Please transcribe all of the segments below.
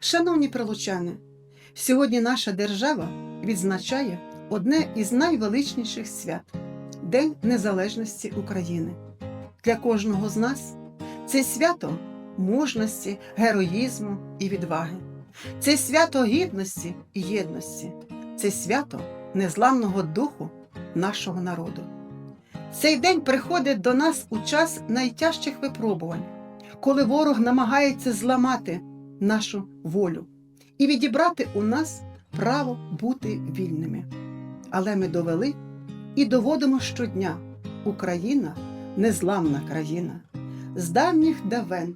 Шановні прилучани, сьогодні наша держава відзначає одне із найвеличніших свят День Незалежності України. Для кожного з нас це свято мужності, героїзму і відваги. Це свято гідності і єдності, це свято незламного духу нашого народу. Цей день приходить до нас у час найтяжчих випробувань, коли ворог намагається зламати нашу волю і відібрати у нас право бути вільними. Але ми довели і доводимо щодня Україна незламна країна. З давніх давен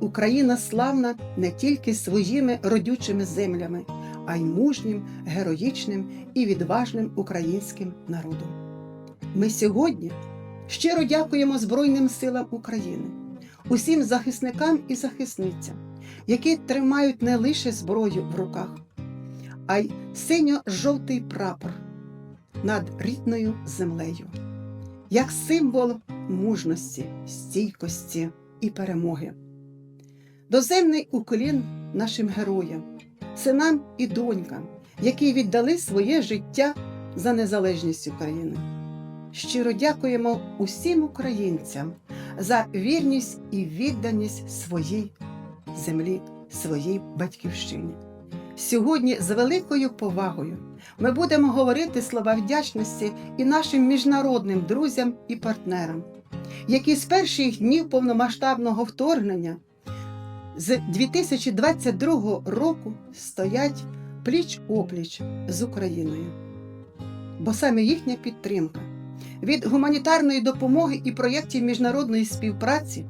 Україна славна не тільки своїми родючими землями, а й мужнім, героїчним і відважним українським народом. Ми сьогодні щиро дякуємо Збройним силам України, усім захисникам і захисницям, які тримають не лише зброю в руках, а й синьо-жовтий прапор над рідною землею, як символ мужності, стійкості і перемоги. Доземний уклін нашим героям, синам і донькам, які віддали своє життя за незалежність України. Щиро дякуємо усім українцям за вірність і відданість своїй землі, своїй батьківщині. Сьогодні з великою повагою ми будемо говорити слова вдячності і нашим міжнародним друзям і партнерам, які з перших днів повномасштабного вторгнення з 2022 року стоять пліч опліч з Україною. Бо саме їхня підтримка від гуманітарної допомоги і проєктів міжнародної співпраці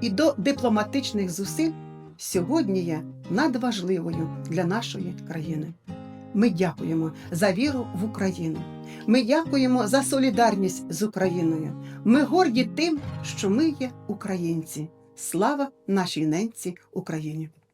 і до дипломатичних зусиль сьогодні є надважливою для нашої країни. Ми дякуємо за віру в Україну. Ми дякуємо за солідарність з Україною. Ми горді тим, що ми є українці. Слава нашій ненці Україні!